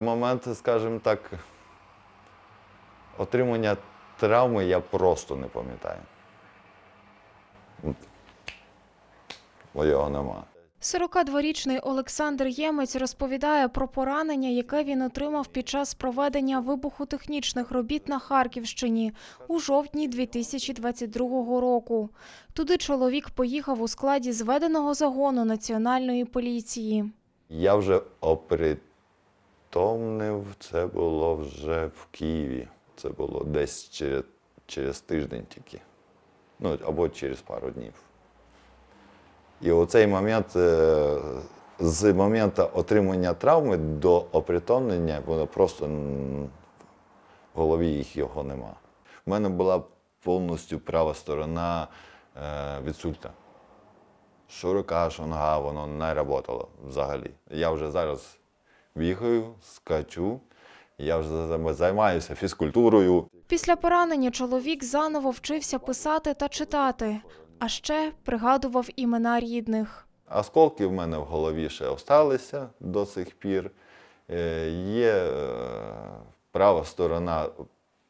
Момент, скажімо так, отримання травми я просто не пам'ятаю. Бо його нема. 42-річний Олександр Ємець розповідає про поранення, яке він отримав під час проведення вибухотехнічних робіт на Харківщині у жовтні 2022 року. Туди чоловік поїхав у складі зведеного загону національної поліції. Я вже опритомнив, це було вже в Києві. Це було десь через, через тиждень тільки. Ну, або через пару днів. І оцей момент, е, з моменту отримання травми до опритомлення, воно просто в голові їх його нема. У мене була повністю права сторона е, відсульта. Що рука, що нога, воно не працювало взагалі. Я вже зараз бігаю, скачу, я вже займаюся фізкультурою. Після поранення чоловік заново вчився писати та читати, а ще пригадував імена рідних. Осколки в мене в голові ще залишилися до сих пір. Е, Є е, права сторона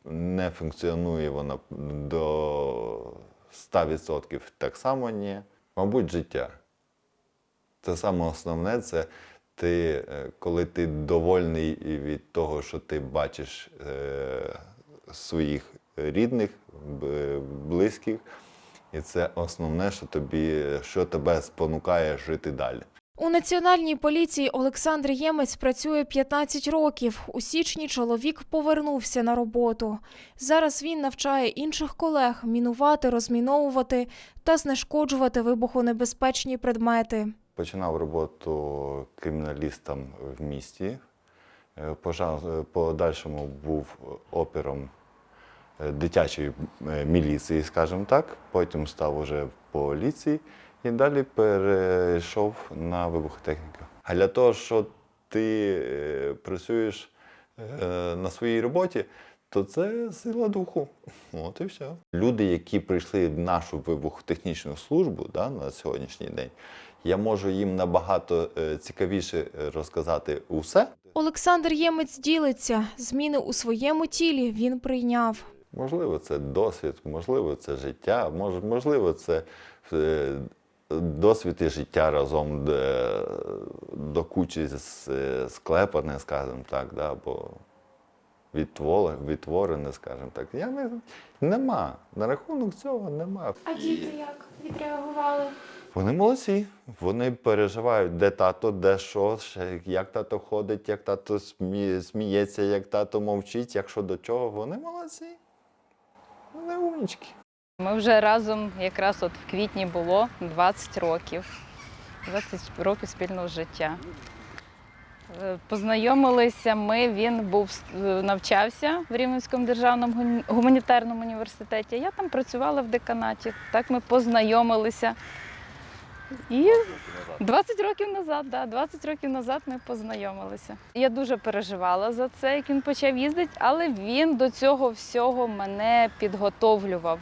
не функціонує вона до 100% так само ні. Мабуть, життя. Це саме основне, це ти, е, коли ти довольний від того, що ти бачиш е, своїх рідних, близьких, і це основне, що тобі, що тебе спонукає жити далі. У національній поліції Олександр Ємець працює 15 років. У січні чоловік повернувся на роботу. Зараз він навчає інших колег мінувати, розміновувати та знешкоджувати вибухонебезпечні предмети. Починав роботу криміналістом в місті. Е, пожа- е, Подальшому був опером е, дитячої міліції, скажімо так. Потім став уже в поліції і далі перейшов на вибухотехніку. А для того, що ти працюєш на своїй роботі, то це сила духу. От і все. Люди, які прийшли в нашу вибухотехнічну службу да, на сьогоднішній день, я можу їм набагато е, цікавіше е, розказати усе. Олександр Ємець ділиться. Зміни у своєму тілі він прийняв. Можливо, це досвід, можливо, це життя, мож- можливо, це е, досвід і життя разом до кучі з- е, склепане, скажімо так, да, або відтворене, відтворене, скажімо так. Я не, нема. На рахунок цього нема. А діти як відреагували? Вони молодці. Вони переживають, де тато, де що, ще, як тато ходить, як тато смі- сміється, як тато мовчить, якщо до чого. Вони молодці. Вони умнічки. Ми вже разом якраз от в квітні було 20 років, 20 років спільного життя. Е, Познайомилися ми, він був е, навчався в Рівненському державному гуманітарному університеті. Я там працювала в деканаті. Так ми познайомилися. І 20 років назад, да, 20 років назад ми познайомилися. Я дуже переживала за це, як він почав їздити, але він до цього всього мене підготовлював.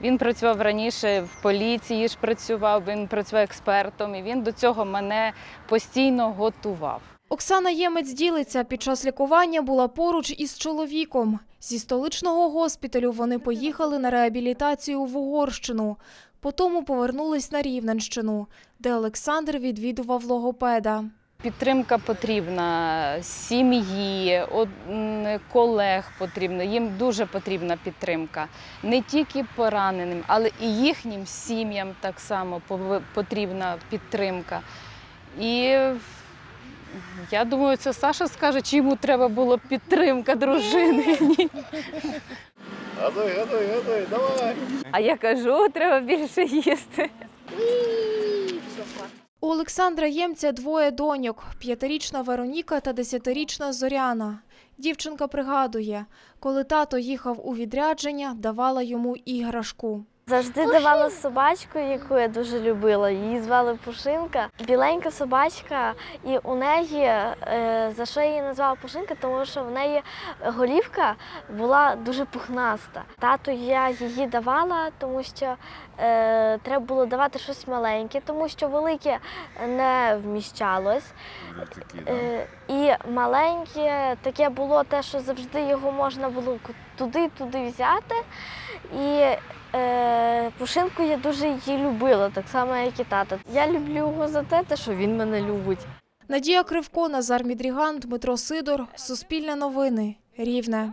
Він працював раніше в поліції, ж працював, він працював експертом, і він до цього мене постійно готував. Оксана Ємець ділиться, під час лікування була поруч із чоловіком. Зі столичного госпіталю вони поїхали на реабілітацію в Угорщину. Потім повернулись на Рівненщину, де Олександр відвідував логопеда. Підтримка потрібна сім'ї, колег потрібна. Їм дуже потрібна підтримка. Не тільки пораненим, але і їхнім сім'ям так само потрібна підтримка. І я думаю, це Саша скаже, чи йому треба було підтримка дружини. Ні. Готуй, готуй, готуй, давай. А я кажу, треба більше їсти. У Олександра Ємця двоє доньок – п'ятирічна Вероніка та десятирічна Зоряна. Дівчинка пригадує, коли тато їхав у відрядження, давала йому іграшку. Завжди давала собачку, яку я дуже любила. Її звали Пушинка. Біленька собачка, і у неї е, за що я її назвала Пушинка, тому що в неї голівка була дуже пухнаста. Тату я її давала, тому що е, треба було давати щось маленьке, тому що велике не вміщалось. Е, і маленьке таке було те, що завжди його можна було туди-туди взяти. І е, Пушинку я дуже її любила, так само, як і тата. Я люблю його за те, що він мене любить. Надія Кривко, Назар Мідріган, Дмитро Сидор. Суспільне новини. Рівне.